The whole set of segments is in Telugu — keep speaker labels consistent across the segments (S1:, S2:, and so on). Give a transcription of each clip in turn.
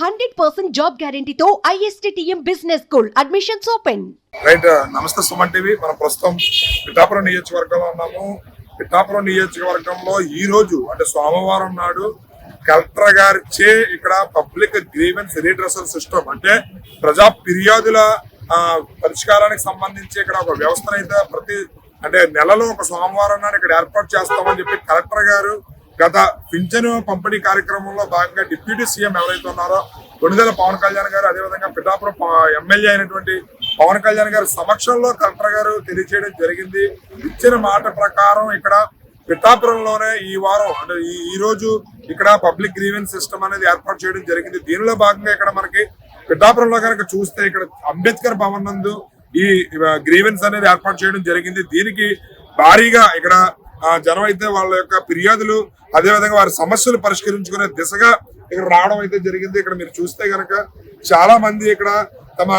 S1: Hundred percent job గ్యారంటీతో ISTM business school. Admissions open
S2: right నమస్తే సుమన్ టీవీ. మనం ప్రస్తుతం పిఠాపురం నియోజకవర్గంలో ఉన్నాము. పిఠాపురం నియోజకవర్గంలో ఈ రోజు అంటే సోమవారం నాడు కలెక్టర్ గారిచే ఇక్కడ పబ్లిక్ గ్రీవెన్స్ రీడ్రెసల్ సిస్టమ్ అంటే ప్రజా ఫిర్యాదుల ఆ, పరిష్కారానికి సంబంధించి ఇక్కడ ఒక వ్యవస్థను అయితే ప్రతి అంటే నెలలో ఒక సోమవారం నాడు ఇక్కడ ఏర్పాటు చేస్తామని చెప్పి కలెక్టర్ గారు గత పింఛను పంపిణీ కార్యక్రమంలో భాగంగా డిప్యూటీ సీఎం ఎవరైతే ఉన్నారో కొణిదెల పవన్ కళ్యాణ్ గారు అదేవిధంగా పిఠాపురం ఎమ్మెల్యే అయినటువంటి పవన్ కళ్యాణ్ గారి సమక్షంలో కలెక్టర్ గారు తెలియజేయడం జరిగింది. ఇచ్చిన మాట ప్రకారం ఇక్కడ పిఠాపురంలోనే ఈ వారం అంటే ఈ ఈ రోజు ఇక్కడ పబ్లిక్ గ్రీవెన్స్ సిస్టమ్ అనేది ఏర్పాటు చేయడం జరిగింది. దీనిలో భాగంగా ఇక్కడ మనకి పిఠాపురంలో కనుక చూస్తే ఇక్కడ అంబేద్కర్ భవన్ నందు ఈ గ్రీవెన్స్ అనేది ఏర్పాటు చేయడం జరిగింది. దీనికి భారీగా ఇక్కడ జనం అయితే వాళ్ళ యొక్క ఫిర్యాదులు అదేవిధంగా వారి సమస్యలు పరిష్కరించుకునే దిశగా ఇక్కడ రావడం అయితే జరిగింది. ఇక్కడ మీరు చూస్తే కనుక చాలా మంది ఇక్కడ తమ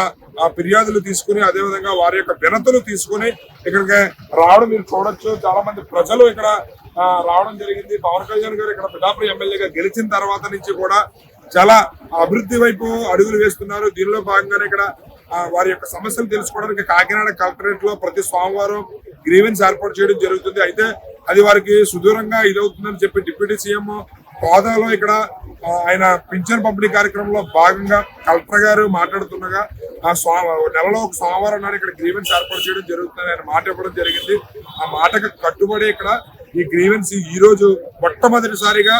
S2: ఫిర్యాదులు తీసుకుని అదేవిధంగా వారి యొక్క వినతులు తీసుకుని ఇక్కడికి రావడం మీరు చూడొచ్చు. చాలా మంది ప్రజలు ఇక్కడ రావడం జరిగింది. పవన్ కళ్యాణ్ గారు ఇక్కడ పిఠాపురం ఎమ్మెల్యేగా గెలిచిన తర్వాత నుంచి కూడా చాలా అభివృద్ధి వైపు అడుగులు వేస్తున్నారు. దీనిలో భాగంగానే ఇక్కడ వారి యొక్క సమస్యలు తెలుసుకోవడానికి కాకినాడ కలెక్టరేట్లో ప్రతి సోమవారం గ్రీవెన్స్ ఏర్పాటు చేయడం జరుగుతుంది. అయితే అది వారికి సుదూరంగా ఇదవుతుందని చెప్పి డిప్యూటీ సీఎం హోదాలో ఇక్కడ ఆయన పింఛన్ పంపిణీ కార్యక్రమంలో భాగంగా కలెక్టర్ గారు మాట్లాడుతుండగా ఆ సో నెలలో ఒక సోమవారం నాడు ఇక్కడ గ్రీవెన్స్ ఏర్పాటు చేయడం జరుగుతుంది ఆయన మాట ఇవ్వడం జరిగింది. ఆ మాటకు కట్టుబడి ఇక్కడ ఈ గ్రీవెన్స్ ఈ రోజు మొట్టమొదటిసారిగా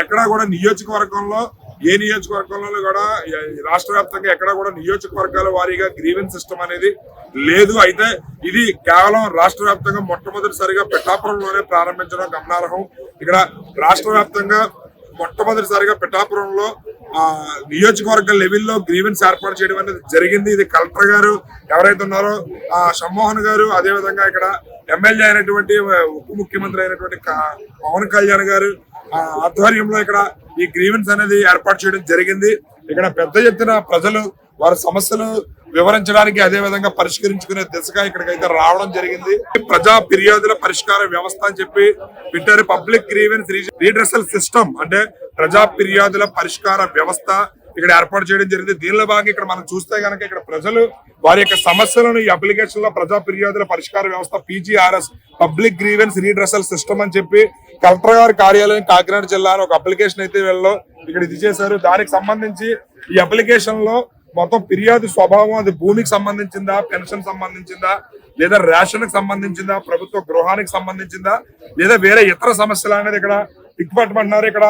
S2: ఎక్కడా కూడా నియోజకవర్గంలో ఏ నియోజకవర్గంలో కూడా రాష్ట్ర వ్యాప్తంగా ఎక్కడ కూడా నియోజకవర్గాల వారీగా గ్రీవెన్స్ సిస్టమ్ అనేది లేదు. అయితే ఇది కేవలం రాష్ట్ర వ్యాప్తంగా మొట్టమొదటిసారిగా పిఠాపురంలోనే ప్రారంభించడం గమనార్హం. ఇక్కడ రాష్ట్ర వ్యాప్తంగా మొట్టమొదటిసారిగా పిఠాపురంలో ఆ నియోజకవర్గ లెవెల్లో గ్రీవెన్స్ ఏర్పాటు చేయడం అనేది జరిగింది. ఇది కలెక్టర్ గారు ఎవరైతే ఉన్నారో ఆ షమ్మోహన్ గారు అదే విధంగా ఇక్కడ ఎమ్మెల్యే అయినటువంటి ఉప ముఖ్యమంత్రి అయినటువంటి కా- పవన్ కళ్యాణ్ గారు ఆధ్వర్యంలో ఇక్కడ ఈ గ్రీవెన్స్ అనేది ఏర్పాటు చేయడం జరిగింది. ఇక్కడ పెద్ద ఎత్తున ప్రజలు వారి సమస్యలు వివరించడానికి అదే విధంగా పరిష్కరించుకునే దిశగా ఇక్కడికైతే రావడం జరిగింది. ప్రజా ఫిర్యాదుల పరిష్కార వ్యవస్థ అని చెప్పి పెట్టారు పబ్లిక్ గ్రీవెన్స్ రీడ్రెసల్ సిస్టమ్ అంటే ప్రజా ఫిర్యాదుల పరిష్కార వ్యవస్థ ఇక్కడ ఏర్పాటు చేయడం జరిగింది. దీనిలో భాగంగా ఇక్కడ మనం చూస్తే కనుక ఇక్కడ ప్రజలు వారి యొక్క సమస్యలను ఈ అప్లికేషన్లో ప్రజా ఫిర్యాదుల పరిష్కార వ్యవస్థ PGRS public grievance redressal system అని చెప్పి కలెక్టర్ గారి కార్యాలయం కాకినాడ జిల్లా ఒక అప్లికేషన్ అయితే వీళ్ళు ఇక్కడ ఇది చేశారు. దానికి సంబంధించి ఈ అప్లికేషన్లో మొత్తం ఫిర్యాదు స్వభావం అది భూమికి సంబంధించిందా పెన్షన్ సంబంధించిందా లేదా రేషన్కి సంబంధించిందా ప్రభుత్వ గృహానికి సంబంధించిందా లేదా వేరే ఇతర సమస్యలు అనేది ఇక్కడ టిక్పట్టమంటున్నారు ఇక్కడ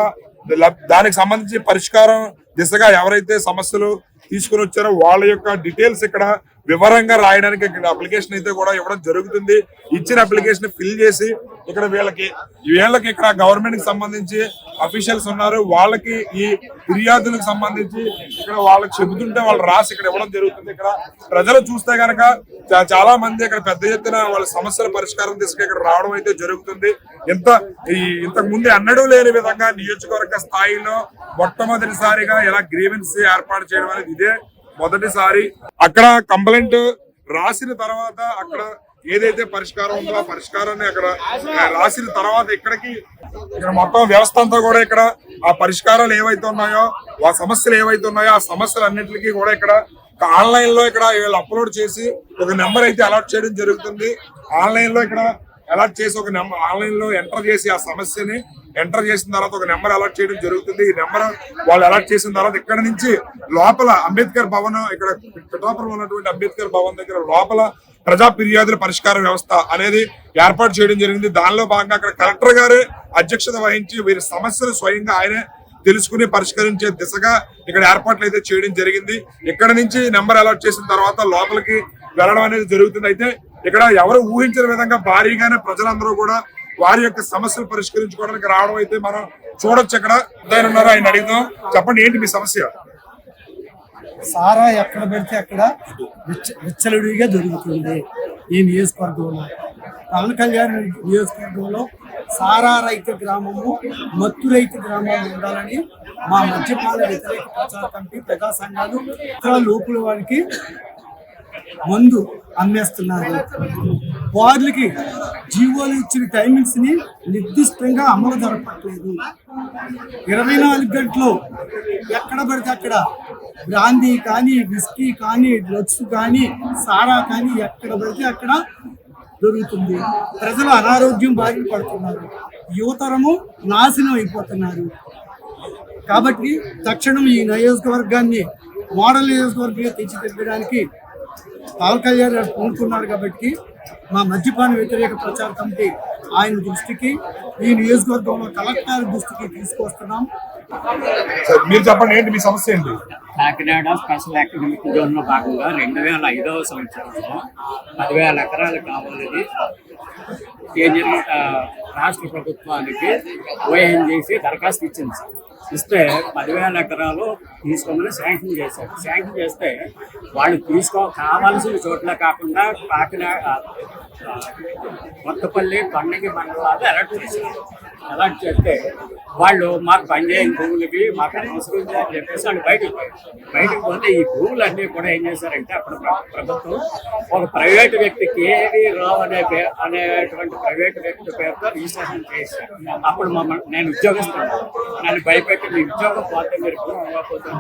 S2: దానికి సంబంధించి పరిష్కారం దిశగా ఎవరైతే సమస్యలు తీసుకుని వచ్చారో వాళ్ళ యొక్క డీటెయిల్స్ ఇక్కడ వివరంగా రాయడానికి ఇక్కడ అప్లికేషన్ అయితే కూడా ఇవ్వడం జరుగుతుంది. ఇచ్చిన అప్లికేషన్ ఫిల్ చేసి ఇక్కడ వీళ్ళకి వీళ్ళకి ఇక్కడ గవర్నమెంట్కి సంబంధించి అఫీషియల్స్ ఉన్నారు. వాళ్ళకి ఈ ఫిర్యాదులకు సంబంధించి ఇక్కడ వాళ్ళకి చెబుతుంటే వాళ్ళు రాసి ఇక్కడ ఇవ్వడం జరుగుతుంది. ఇక్కడ ప్రజలు చూస్తే కనుక చాలా మంది ఇక్కడ పెద్ద ఎత్తున వాళ్ళ సమస్యల పరిష్కారం దిశగా ఇక్కడ రావడం అయితే జరుగుతుంది. ఇంత ఈ ఇంతకు ముందు అన్నడూ లేని విధంగా నియోజకవర్గ స్థాయిలో మొట్టమొదటిసారిగా ఇలా గ్రీవెన్స్ ఏర్పాటు చేయడం అనేది ఇదే మొదటిసారి అక్కడ కంప్లైంట్ రాసిన తర్వాత అక్కడ ఏదైతే పరిష్కారం ఉందో ఆ పరిష్కారాన్ని అక్కడ రాసిన తర్వాత ఇక్కడికి ఇక్కడ మొత్తం వ్యవస్థ అంతా కూడా ఇక్కడ ఆ పరిష్కారాలు ఏవైతే ఉన్నాయో ఆ సమస్యలు ఏవైతే ఉన్నాయో ఆ సమస్యలు అన్నింటికి కూడా ఇక్కడ ఆన్లైన్లో ఇక్కడ వీళ్ళు అప్లోడ్ చేసి ఒక నెంబర్ అయితే అలాట్ చేయడం జరుగుతుంది. ఆన్లైన్లో ఇక్కడ అలాట్ చేసి ఒక నెంబర్ ఆన్లైన్లో ఎంటర్ చేసి ఆ సమస్యని ఎంటర్ చేసిన తర్వాత ఒక నెంబర్ అలాట్ చేయడం జరుగుతుంది. ఈ నెంబర్ వాళ్ళు అలాట్ చేసిన తర్వాత ఇక్కడ నుంచి లోపల అంబేద్కర్ భవన్ ఇక్కడ పిఠాపురం ఉన్నటువంటి అంబేద్కర్ భవన్ దగ్గర లోపల ప్రజా ఫిర్యాదుల పరిష్కార వ్యవస్థ అనేది ఏర్పాటు చేయడం జరిగింది. దానిలో భాగంగా అక్కడ కలెక్టర్ గారే అధ్యక్షత వహించి వీరి సమస్యలు స్వయంగా ఆయనే తెలుసుకుని పరిష్కరించే దిశగా ఇక్కడ ఏర్పాట్లు అయితే చేయడం జరిగింది. ఇక్కడ నుంచి నెంబర్ అలాట్ చేసిన తర్వాత లోపలికి వెళ్ళడం అనేది జరుగుతుంది. అయితే ఇక్కడ ఎవరు ఊహించిన విధంగా భారీగానే ప్రజలందరూ కూడా వారి యొక్క సమస్యలు పరిష్కరించుకోవడానికి రావడం అయితే మనం చూడొచ్చు ఇక్కడ. ఆయన ఉన్నారు? ఆయన అడిగిదాం చెప్పండి ఏంటి మీ సమస్య?
S3: సారా ఎక్కడ పెడితే అక్కడ విచ్చ- విచ్చలవిడిగా దొరుకుతుంది ఈ నియోజకవర్గంలో. పవన్ కళ్యాణ్ నియోజకవర్గంలో సారా రైతు గ్రామము మత్తు రైతు గ్రామం ఉండాలని మా మద్యపాన వ్యతిరేక ప్రచార కమిటీ ప్రజా సంఘాలు ఇక్కడ లోపుల వారికి మందు అమ్మేస్తున్నారు. వార్లకి జీవోలు ఇచ్చిన టైమింగ్స్ని నిర్దిష్టంగా అమలు జరపట్లేదు. ఇరవై నాలుగు గంటలు ఎక్కడ పడితే అక్కడ బ్రాందీ కానీ విస్కీ కానీ డ్రగ్స్ కానీ సారా కానీ ఎక్కడ పడితే అక్కడ దొరుకుతుంది. ప్రజలు అనారోగ్యం బారిన పడుతున్నారు. యువతరము నాశనం అయిపోతున్నారు. కాబట్టి తక్షణం ఈ నియోజకవర్గాన్ని మోడల్ నియోజకవర్గంగా తీర్చిదిద్దడానికి పవన్ కళ్యాణ్ గారు పూనుకున్నారు కాబట్టి మా మద్యపాన వ్యతిరేక ప్రచార కమిటీ ఆయన దృష్టికి ఈ నియోజకవర్గంలో కలెక్టర్ దృష్టికి తీసుకొస్తున్నాం.
S2: సార్ మీరు చెప్పండి ఏంటి మీ సమస్య ఏంటి?
S4: కాకినాడ స్పెషల్ ఎకనామిక్ జోన్లో భాగంగా రెండు వేల ఐదవ సంవత్సరంలో పదివేల ఎకరాలు కావాలని కేంద్ర రాష్ట్ర ప్రభుత్వానికి ఓఎన్జీసీ దరఖాస్తు ఇచ్చింది సార్. ఇస్తే పదివేల ఎకరాలు తీసుకోమని శాంక్షన్ చేశారు. శాంక్షన్ చేస్తే వాళ్ళు తీసుకో కావాల్సిన చోట్ల కాకుండా కాకినాడ కొత్తపల్లి కొండకి మండలాలు అలర్ట్ చేశారు. అలాంటి చేస్తే వాళ్ళు మాకు పనిచేయని భూములకి మాకు అవసరం అని చెప్పేసి వాళ్ళు బయటకు బయటకు పోతే ఈ భూములన్నీ కూడా ఏం చేశారంటే అప్పుడు ప్రభుత్వం ఒక ప్రైవేట్ వ్యక్తికి ఏది రావు అనే పేరు అనేటువంటి ప్రైవేట్ వ్యక్తి పేరుతో రిజిస్ట్రేషన్ చేశారు. అప్పుడు మమ్మల్ని నేను ఉద్యోగిస్తాను నన్ను భయపెట్టి మీ ఉద్యోగం పోతే మీరు భూమి ఇవ్వకపోతే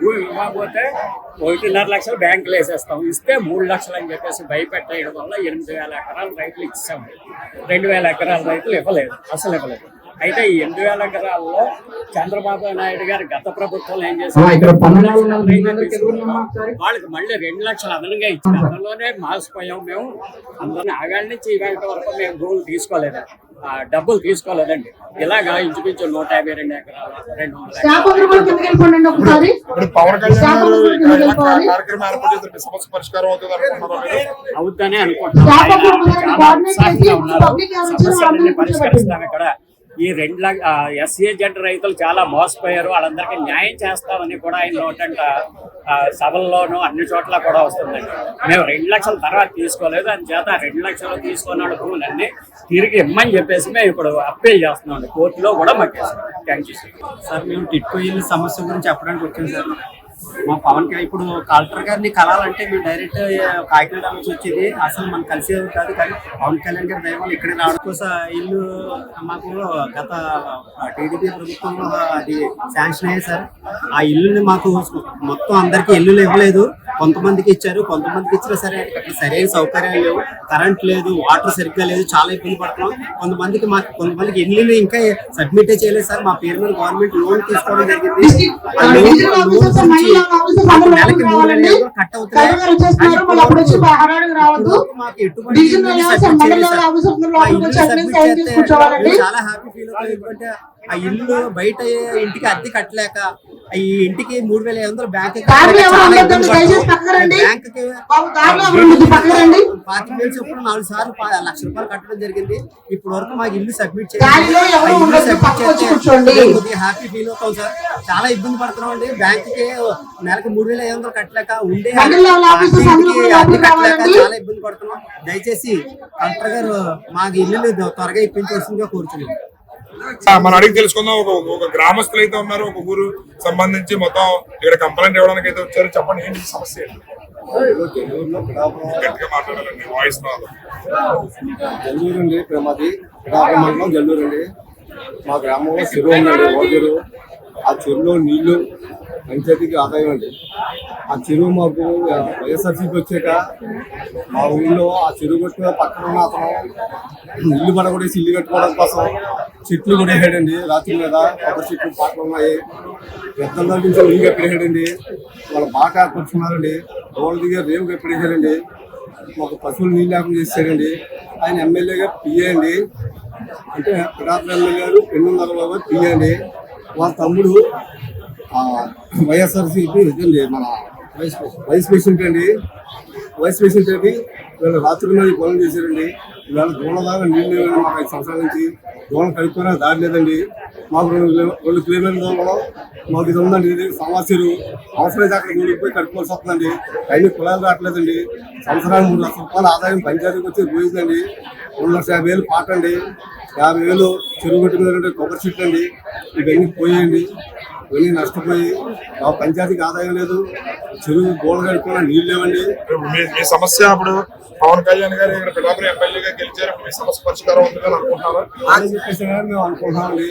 S4: భూమి ఇవ్వకపోతే ఒకటిన్నర లక్షలు బ్యాంకులు వేసేస్తాం. ఇస్తే మూడు లక్షలు అని చెప్పేసి భయపెట్టేయడం వల్ల ఎనిమిది వేల ఎకరాలు రైతులు ఇచ్చాము. రెండు వేల ఎకరాల రైతులు ఇవ్వలేదు. అసలు ఇవ్వలేదు. అయితే ఈ ఎనిమిది వేల ఎకరాల్లో చంద్రబాబు నాయుడు గారు గత ప్రభుత్వంలో ఏం చేశారు. వాళ్ళకి మళ్ళీ రెండు లక్షలు అదనంగా ఇచ్చింది అందులోనే మాసిపోయాం మేము. అందరిని ఆగాడి నుంచి ఈవేళ వరకు మేము భూములు తీసుకోలేదు. ఆ, డబ్బులు తీసుకోలేదండి. ఇలాగా ఇంచుమించు నూట యాభై రెండు ఎకరాలు రెండు వందల ఎకరాలు.
S5: శాపగ్రహం కిందకి వెళ్ళిపోండి ఒకసారి.
S2: ఇప్పుడు పవన్ కళ్యాణ్ గారు
S5: శాపగ్రహం
S2: ఇక్కడ
S5: కిందకి
S2: ఇలా
S5: వెళ్ళిపోవాలి.
S2: కార్యక్రమం ఏర్పాటు చేస్తే మీ సమస్య పరిష్కారం అవుతుంది అనుకుంటున్నారా మీరు
S4: అవుద్దనే అనుకుంటున్నాం.
S5: శాపగ్రహం
S4: ఆయన
S5: కిందకి
S4: చాలా
S5: కోఆర్డినేట్
S4: ఉత్సాహంగా
S5: చేసి
S4: ఉన్నారు.
S5: పబ్లిక్ ఎవరు ఇచ్చిన
S4: సమస్యలన్నీ
S5: వాళ్ళందరినీ
S4: పరిష్కరిస్తాం ఇక్కడ. ఈ రెండు లక్ష ఎస్సీ జెడ్ రైతులు చాలా మోసపోయారు. వాళ్ళందరికీ న్యాయం చేస్తామని కూడా ఆయన నోటంట ఆ, సభల్లోనూ అన్ని చోట్ల కూడా వస్తుందండి. మేము రెండు లక్షల తర్వాత తీసుకోలేదు. అని చేత రెండు లక్షలు తీసుకున్న భూములన్నీ తిరిగి ఇమ్మని చెప్పేసి మేము ఇప్పుడు అప్పీల్ చేస్తున్నాం కోర్టులో కూడా మాకు థ్యాంక్ యూ
S6: సార్ మేము టిట్కో ఇల్లు సమస్య గురించి చెప్పడానికి వచ్చాం సార్. మా పవన్ ఇప్పుడు కలెక్టర్ గారిని కలాలంటే మేము డైరెక్ట్ కాకినాడ నుంచి వచ్చేది. అసలు మనం కలిసేది కాదు కానీ పవన్ కళ్యాణ్ గారి దయ వల్ల ఇక్కడే రావడం కోసం ఇల్లు మాకు గత టీడీపీ ప్రభుత్వంలో అది శాంక్షన్ అయ్యాయి సార్. ఆ ఇల్లుని మాకు మొత్తం అందరికీ ఇల్లులు ఇవ్వలేదు. కొంతమందికి ఇచ్చారు కొంతమందికి ఇచ్చినా సరే అక్కడ సరైన సౌకర్యాలు లేవు కరెంట్ లేదు వాటర్ సరిగ్గా లేదు చాలా ఇబ్బంది పడుతున్నాం. కొంతమందికి మాకు కొంతమందికి ఇల్లు ఇంకా సబ్మిట్ చేయలేదు సార్ మా పేరు మీద గవర్నమెంట్ లోన్ తీసుకోవడం జరిగింది. నెలకి మూడు కట్ అవుతున్నాయి. చాలా హ్యాపీ ఫీల్ అవుతాం ఎందుకంటే ఆ ఇల్లు బయట ఇంటికి అద్దె కట్టలేక ఈ ఇంటికి మూడు వేల ఐదు వందలు బ్యాంక్. బ్యాంక్. పాతిక వేలు చొప్పున నాలుగు సార్లు లక్ష రూపాయలు కట్టడం జరిగింది ఇప్పుడు వరకు మాకు ఇల్లు సబ్మిట్. కొద్దిగా హ్యాపీ ఫీల్ అవుతాం సార్ చాలా ఇబ్బంది పడుతున్నాం అండి బ్యాంక్కి నెలకు మూడు వేల ఐదు వందలు కట్టలేక ఉండే అద్దె కట్టలేక. చాలా ఇబ్బంది పడుతున్నాం దయచేసి కలెక్టర్ గారు మాకు ఇల్లు త్వరగా ఇప్పించవలసిందిగా కోరుతున్నాం
S2: మనం అడిగి తెలుసుకుందాం. ఒక ఒక గ్రామస్తులు అయితే ఉన్నారు ఒక ఊరు సంబంధించి మొత్తం ఇక్కడ కంప్లైంట్ ఇవ్వడానికి అయితే వచ్చారు. చెప్పండి ఏంటి సమస్య? గట్టిగా మాట్లాడాలండి వాయిస్
S7: జల్లూరు అండి మాది మండలం జల్లూరు అండి మా గ్రామంలో సిరు ఉందండి ఆ చెరువులో నీళ్ళు పంచాయతీకి ఆదాయం అండి. ఆ చెరువు మాకు వైఎస్ఆర్సీపీ వచ్చాక మా ఊళ్ళో ఆ చెరువు కొట్టిన పక్కన ఉన్న అతను ఇల్లు పడగొడేసి ఇల్లు కట్టుకోవడం కోసం చెట్లు కూడా వేసాడండి రాత్రి మీద కొబ్బరి చెట్లు పాటలు ఉన్నాయి. పెద్దల దగ్గర నుంచి ఇల్లు కప్పిడేసాడండి వాళ్ళు బాగా కూర్చున్నారండి. రోడ్ల దగ్గర రేవు కప్పిడేసాడండి మాకు పశువులు నీళ్ళు లేకుండా చేశాడండి. ఆయన ఎమ్మెల్యేగా పిఏ అండి. అంటే పిడాత్ర ఎమ్మెల్యే గారు పెన్నున్నర బాబు పిఏ అండి. వాళ్ళ తమ్ముడు ఆ, వైఎస్ఆర్సీపీ మన వైస్ వైస్ ప్రెసిడెంట్ అండి. వైస్ ప్రెసిడెంట్ అండి. వీళ్ళు రాత్రి మీద పనులు చేశారండి. ఇవాళ దూల దాకా నీళ్ళు లేవండి మాకు ఐదు సంవత్సరాల నుంచి. దూలం కడుక్కోనే దారి లేదండి. మాకు రెండు రెండు కిలోమీటర్ల దూరంలో మాకు ఇది ఉందండి. ఇది సమస్యలు. అవసరమైతే అక్కడికి వెళ్ళిపోయి పోయి కట్టుకోవాల్సి వస్తుందండి. అయిన కులాలు రావట్లేదండి. సంవత్సరానికి మూడు లక్షల రూపాయల ఆదాయం పంచాయతీకి వచ్చి పోయిందండి రెండు లక్షల యాభై వేలు పాటండి. యాభై వేలు చెరువు కట్టిన కొబ్బరి చెట్లు అండి ఇవన్నీ పోయండి ఇవన్నీ నష్టపోయి మా పంచాయతీకి ఆదాయం లేదు చెరువు గోడ కడుక్కున్న నీళ్ళు లేవండి.
S2: మీ సమస్య అప్పుడు పవన్ కళ్యాణ్ గారు ఇక్కడ ఎమ్మెల్యేగా గెలిచారు మీ సమస్య పరిష్కారం ఉందని అనుకుంటున్నారా?
S7: అని చెప్పేసి మేము అనుకుంటున్నామండి.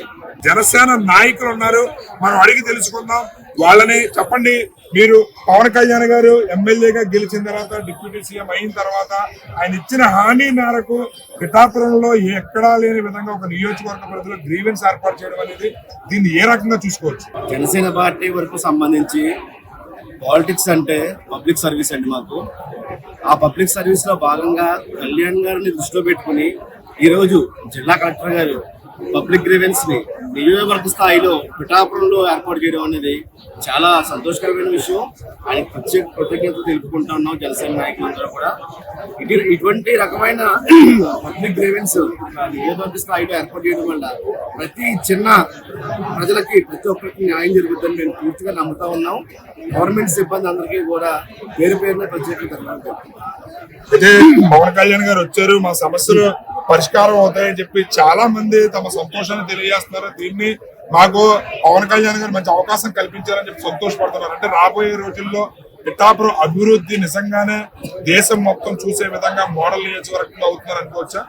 S2: జనసేన నాయకులు ఉన్నారు మనం అడిగి తెలుసుకుందాం. వాళ్ళని చెప్పండి. మీరు పవన్ కళ్యాణ్ గారు ఎమ్మెల్యేగా గెలిచిన తర్వాత డిప్యూటీ సీఎం అయిన తర్వాత ఆయన ఇచ్చిన హామీ మేరకు పిఠాపురంలో ఎక్కడా లేని విధంగా ఒక నియోజకవర్గ పరిధిలో గ్రీవెన్స్ ఏర్పాటు చేయడం అనేది దీన్ని ఏ రకంగా చూసుకోవచ్చు?
S8: జనసేన పార్టీ వరకు సంబంధించి పాలిటిక్స్ అంటే పబ్లిక్ సర్వీస్ అండి మాకు. ఆ పబ్లిక్ సర్వీస్లో భాగంగా కళ్యాణ్ గారిని దృష్టిలో పెట్టుకుని ఈరోజు జిల్లా కలెక్టర్ గారు పబ్లిక్ గ్రీవెన్స్ని నియోజకవర్గ స్థాయిలో పిఠాపురంలో ఏర్పాటు చేయడం అనేది చాలా సంతోషకరమైన విషయం. ఆయన ప్రత్యేక కృతజ్ఞతలు తెలుపుకుంటా ఉన్నాం జనసేన నాయకులందరూ కూడా. ఇది ఇటువంటి రకమైన పబ్లిక్ గ్రేవెన్స్ నియోజకవర్గ స్థాయిలో ఏర్పాటు చేయడం వల్ల ప్రతి చిన్న ప్రజలకి ప్రతి ఒక్కరికి న్యాయం జరుగుతుందని మేము పూర్తిగా నమ్ముతా ఉన్నాం. గవర్నమెంట్ సిబ్బంది అందరికీ కూడా పేరు పేరున ప్రత్యేక
S2: అయితే పవన్ కళ్యాణ్ గారు వచ్చారు. మా సమస్యలు పరిష్కారం అవుతాయని చెప్పి చాలా మంది తమ సంతోషాన్ని తెలియజేస్తున్నారు. దీన్ని మాకు పవన్ కళ్యాణ్ గారు మంచి అవకాశం కల్పించారని చెప్పి సంతోషపడుతున్నారు. అంటే రాబోయే రోజుల్లో పిఠాపురం అభివృద్ధి నిజంగానే దేశం మొత్తం చూసే విధంగా మోడల్ నియోజకవర్గంగా అవుతున్నారు అనుకోవచ్చా?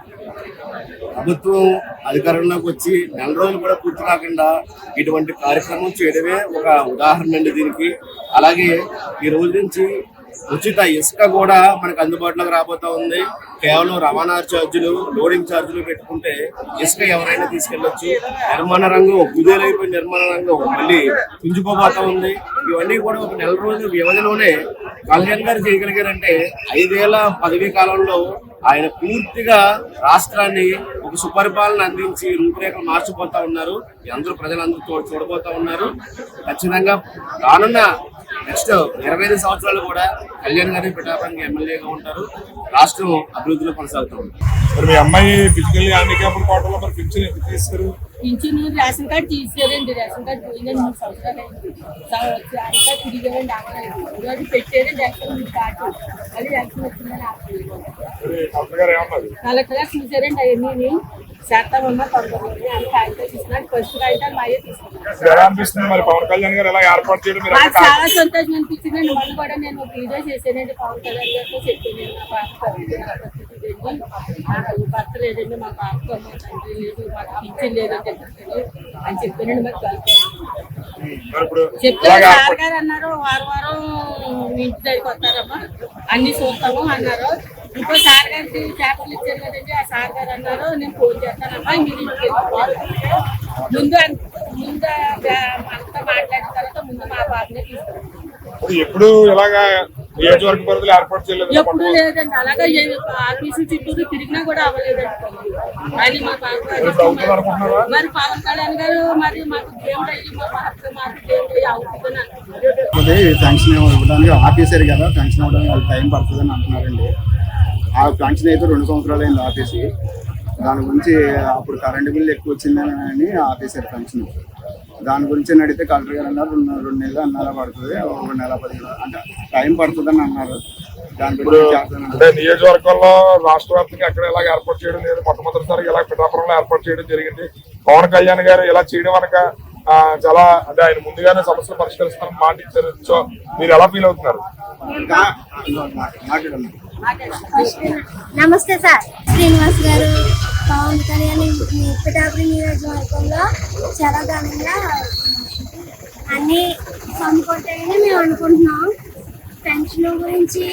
S8: ప్రభుత్వం అధికారంలోకి వచ్చి నెల రోజులు కూడా పూర్తి కాకుండా ఇటువంటి కార్యక్రమం చేయడమే ఒక ఉదాహరణ అండి దీనికి. అలాగే ఈ రోజు నుంచి ఉచిత ఇసుక కూడా మనకు అందుబాటులోకి రాబోతా ఉంది. కేవలం రవాణా ఛార్జీలు లోడింగ్ ఛార్జీలు పెట్టుకుంటే ఇసుక ఎవరైనా తీసుకెళ్ళొచ్చు నిర్మాణ రంగం కుదేలైపోయిన నిర్మాణ రంగం మళ్ళీ పుంజుకోబోతా ఉంది. ఇవన్నీ కూడా ఒక నెల రోజుల వ్యవధిలోనే కళ్యాణ్ గారు చేయగలిగారంటే ఐదేళ్ళ పదవీ కాలంలో ఆయన పూర్తిగా రాష్ట్రాన్ని ఒక సుపరిపాలన అందించి రూపురేఖలు మార్చిపోతా ఉన్నారు. ఈ అందరూ ప్రజలందరూ చూడబోతా ఉన్నారు. ఖచ్చితంగా రానున్న నెక్స్ట్ ఇరవై ఐదు సంవత్సరాలు కూడా కళ్యాణ్ గారి పిఠాపురంకి ఎమ్మెల్యేగా ఉంటారు. రాష్ట్రం అభివృద్ధిలో కొనసాగుతూ ఉంటుంది.
S2: మరి మీ అమ్మాయి ఫిజికల్ హ్యాండిక్యాప్ కోటలో మరి పింఛన్ ఎందుకు తీస్తారు?
S9: పింఛను రేషన్ కార్డు తీసారండి రేషన్ కార్డు పోయిందని మూడు సంవత్సరాలు అయింది. రేషన్ కార్డు తిరిగారండి అక్కడ అది పెట్టారండి ఎలక్షన్ కార్డు అది ఎలక్షన్ వచ్చిందని
S2: ఏమన్నారు?
S9: కలెక్టర్ గారు చూసారండి అవన్నీ. చేస్తామన్నా తొందరలోనే అని కాగితాలు తీసుకున్నాడు ఫస్ట్ కాగితాలు మాయే తీసుకున్నాను
S2: ఇప్పుడు ఎలా అనిపిస్తుంది మరి పవన్ కళ్యాణ్ గారు ఎలా ఏర్పాటు చేయడం మీరు
S9: నాకు చాలా సంతోషం అనిపించిందండి మొన్న కూడా నేను ఒక వీడియో చేశానండి పవన్ కళ్యాణ్ గారితో చెప్పాను. నా పాప భర్త లేదండి మా పాపకు మా తండ్రి లేదు మాకు పింఛన్ లేదని చెప్పాను అని చెప్పానండి. మరి కలిపాను
S2: మరి ఇప్పుడు
S9: చెప్తే
S2: ఎలాగ
S9: సార్ గారు అన్నారు వారం వారం మీ ఇంటి దగ్గరికి వస్తారమ్మా. అన్ని చూస్తాము అన్నారు. ఇంకో సార్ గారికి చేపలు ఇచ్చారు కదండి ఆ సార్ గారు అన్నారు నేను ఫోన్ చేస్తానమ్మా మీరు. ముందు ముందు అంతా మాట్లాడిన తర్వాత ముందు మా బాబునే తీసుకున్నాం
S2: ఎప్పుడు ఇలాగా నియోజకవర్గ పరిధిలో ఏర్పాటు చేయలేదు
S9: ఎప్పుడు లేదండి అలాగే ఏ ఆఫీసు చుట్టూరు తిరిగినా కూడా అవ్వలేదండి. అది మా మరి పవన్ కళ్యాణ్ గారు మరి మాకు దేవుడు అయ్యి మా భర్త మాకు దేవుడు అయ్యి
S6: శాంక్షన్ ఇవ్వడానికి ఆపేశారు కదా శాంక్షన్ అవ్వడానికి వాళ్ళకి టైం పడుతుందని అంటున్నారండి ఆ శాంక్షన్ అయితే రెండు సంవత్సరాలు అయింది ఆపేసి దాని గురించి అప్పుడు కరెంటు బిల్లు ఎక్కువ వచ్చిందని ఆపేశారు పెన్షన్ దాని గురించి అని అడిగితే కలెక్టర్ గారు అన్నారు రెండు రెండు నెలలు అన్నారా పడుతుంది ఒక నెల పది రోజులు అంటే టైం పడుతుందని అన్నారు. దాని
S2: అంటే నియోజకవర్గంలో రాష్ట్ర వ్యాప్తంగా ఎక్కడ ఇలాగ ఏర్పాటు చేయడం లేదు. మొట్టమొదటిసారి ఇలా పిఠాపురంలో ఏర్పాటు చేయడం జరిగింది. పవన్ కళ్యాణ్ గారు ఇలా చేయడం వనక ఆ, చాలా అంటే ఆయన ముందుగానే సమస్యలు పరిష్కరిస్తారని మాట ఇచ్చారు. సో మీరు ఎలా ఫీల్ అవుతున్నారు?
S10: నమస్తే సార్. శ్రీనివాస్ గారు పవన్ కళ్యాణ్ పిఠాపురి నియోజకవర్గంలో చాలా ఘనంగా అన్ని సమకూర్తాయని మేము అనుకుంటున్నాం. పెన్షన్ గురించి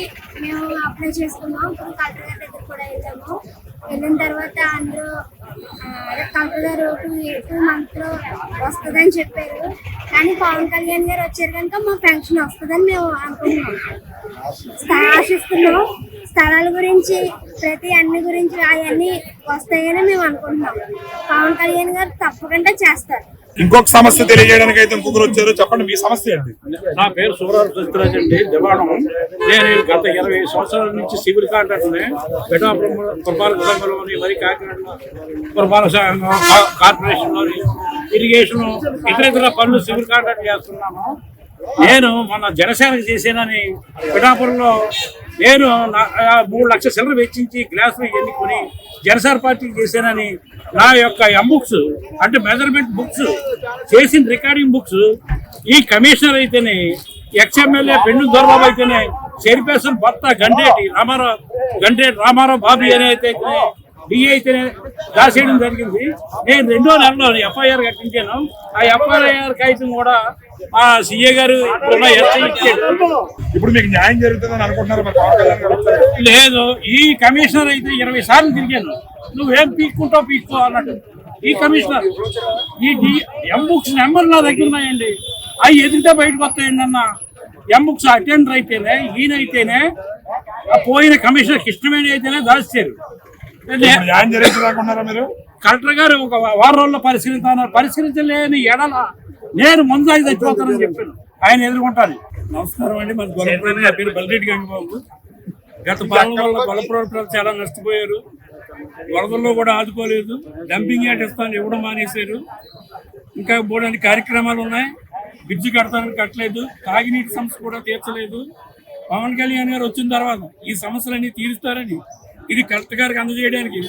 S10: మేము అప్లై చేసుకున్నాం. ఇప్పుడు కలెక్టర్ గారి దగ్గర కూడా వెళ్ళాము వెళ్ళిన తర్వాత అందరూ కంపల్సరీ టూ టూ మంత్లో వస్తుందని చెప్పారు. కానీ పవన్ కళ్యాణ్ గారు వచ్చారు కనుక మా పెన్షన్ వస్తుందని మేము అనుకుంటున్నాం. ఆశిస్తున్నాం. స్థలాల గురించి ప్రతి అన్ని గురించి అవన్నీ వస్తాయని మేము అనుకుంటున్నాం. పవన్ కళ్యాణ్ గారు తప్పకుండా చేస్తారు.
S2: ఇంకొక సమస్య తెలియజేయడానికి అయితే ఇంకొకరు వచ్చారు. చెప్పండి మీ సమస్య ఏంటి?
S11: నా పేరు సుబ్రహ్మ సత్యరాజ్ అండి. దివాణం. నేను గత ఇరవై సంవత్సరాల నుంచి సివిల్ కాంట్రాక్ట్ని పిఠాపురం పురపాలక సంఘంలోని మరి కాకినాడలో పురపాలక సంఘం కార్పొరేషన్లోని ఇరిగేషన్ ఇతర ఇతర పనులు సివిల్ కాంట్రాక్ట్ చేస్తున్నాము నేను మన జనసేనకు చేసేనని పిఠాపురంలో నేను నా- మూడు లక్షల చిల్లర వెచ్చించి గ్లాసులు ఎన్నుకొని జనసేన పార్టీకి చేశానని నా యొక్క ఎం బుక్స్ అంటే మెజర్మెంట్ బుక్స్ చేసిన రికార్డింగ్ బుక్స్ ఈ కమిషనర్ అయితేనే ఎక్స్ఎమ్మెల్యే పెండు దొరబాబు అయితేనే చైర్పర్సన్ భర్త గంటేటి రామారావు గంటేటి రామారావు బాబు అని అయితే డిఏ అయితేనే దాసేయడం జరిగింది. నేను రెండో నెలలో ఎఫ్ఐఆర్ కట్టించాను. ఆ ఎఫ్ఐఆర్ కాగితం కూడా ఆ సీఏ గారు
S2: ఇప్పుడు మీకు న్యాయం జరుగుతుందని అనుకుంటున్నారు.
S11: లేదు ఈ కమిషనర్ అయితే ఇరవై సార్లు తిరిగాను. నువ్వేం పీక్కుంటావు పీక్కో అన్నట్టు. ఈ కమిషనర్ ఈ డి ఎం బుక్స్ నెంబర్ నా దగ్గర ఉన్నాయండి. అవి ఎదిగితే బయటకు వస్తాయండి అన్న. ఎం బుక్స్ అటెండర్ అయితేనే ఈయన అయితేనే ఆ పోయిన కమిషనర్ కృష్ణవేణి అయితేనే దాచారు
S2: మీరు?
S11: కలెక్టర్ గారు ఒక వారం రోజుల్లో పరిశీలిస్తున్నారు పరిశీలించలేని ఎడల నేను ముందు అది చచ్చిపోతానని చెప్పాను. ఆయన ఎదుర్కొంటాను నమస్కారం అండి మన గొల్లపురం పేరు బల్రెడ్డి గంగబాబు గత పాలన వల్ల గొల్లపురం ప్రజలు చాలా నష్టపోయారు. వరదల్లో కూడా ఆదుకోలేదు. డంపింగ్ యార్డ్ ఇస్తాను ఇవ్వడం మానేశారు. ఇంకా మూడని కార్యక్రమాలు ఉన్నాయి. బ్రిడ్జి కడతానికి కట్టలేదు. తాగినీటి సమస్య కూడా తీర్చలేదు. పవన్ కళ్యాణ్ గారు వచ్చిన తర్వాత ఈ సమస్యలన్నీ తీరుస్తారని ఇది కలెక్టర్ గారికి అందజేయడానికి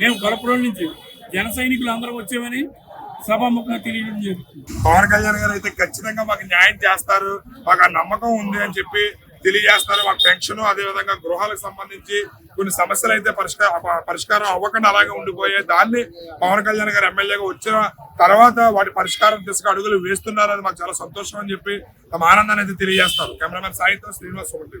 S11: మేము గొలపురం నుంచి జన సైనికులు అందరం వచ్చామని సభాముఖంగా తెలియడం జరుగుతుంది.
S2: పవన్ కళ్యాణ్ గారు అయితే ఖచ్చితంగా మాకు న్యాయం చేస్తారు మాకు ఆ నమ్మకం ఉంది అని చెప్పి తెలియజేస్తారు. మాకు పెన్షన్ అదే విధంగా గృహాలకు సంబంధించి కొన్ని సమస్యలు అయితే పరిష్కారం పరిష్కారం అవ్వకుండా అలాగే ఉండిపోయాయి. దాన్ని పవన్ కళ్యాణ్ గారు ఎమ్మెల్యేగా వచ్చిన తర్వాత వాటి పరిష్కారం దిశగా అడుగులు వేస్తున్నారు అది మాకు చాలా సంతోషం అని చెప్పి తమ ఆనందాన్ని అయితే తెలియజేస్తారు. కెమెరామెన్ సాయితో శ్రీనివాస్ ఒకటి